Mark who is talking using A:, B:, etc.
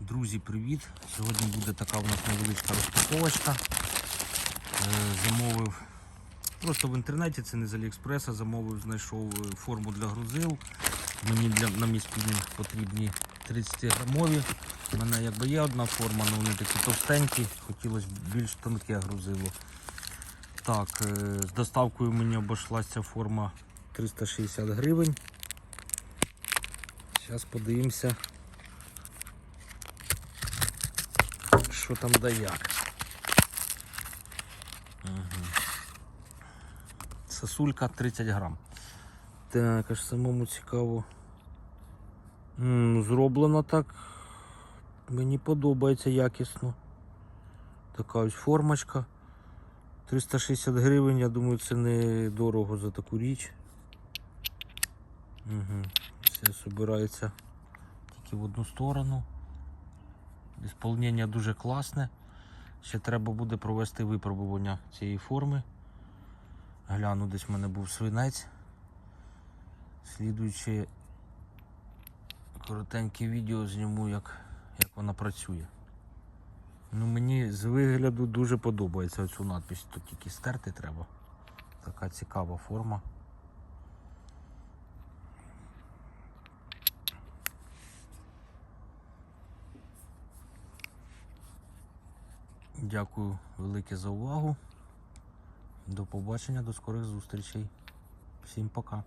A: Друзі, привіт! Сьогодні буде така у нас невеличка розпаковочка. Е, Замовив просто в інтернеті, це не з Аліекспреса, замовив, знайшов е, форму для грузил. Мені для, на мій спінінг потрібні 30 грамові. У мене якби є одна форма, але вони такі товстенькі, хотілося б більш тонке грузило. Так, е, з доставкою мені обійшлася форма 360 гривень. Зараз подивимося. Що там да як. Сосулька 30 грам. Так, аж самому цікаво. Зроблено так. Мені подобається якісно. Така ось формочка. 360 гривень, я думаю, це не дорого за таку річ. Угу. Все збирається тільки в одну сторону. Ісполнення дуже класне. Ще треба буде провести випробування цієї форми. Гляну, десь в мене був свинець. Слідуючи коротеньке відео зніму, як, як вона працює. Ну, мені з вигляду дуже подобається оцю надпись. Тут тільки стерти треба. Така цікава форма. Дякую велике за увагу. До побачення, до скорих зустрічей. Всім пока.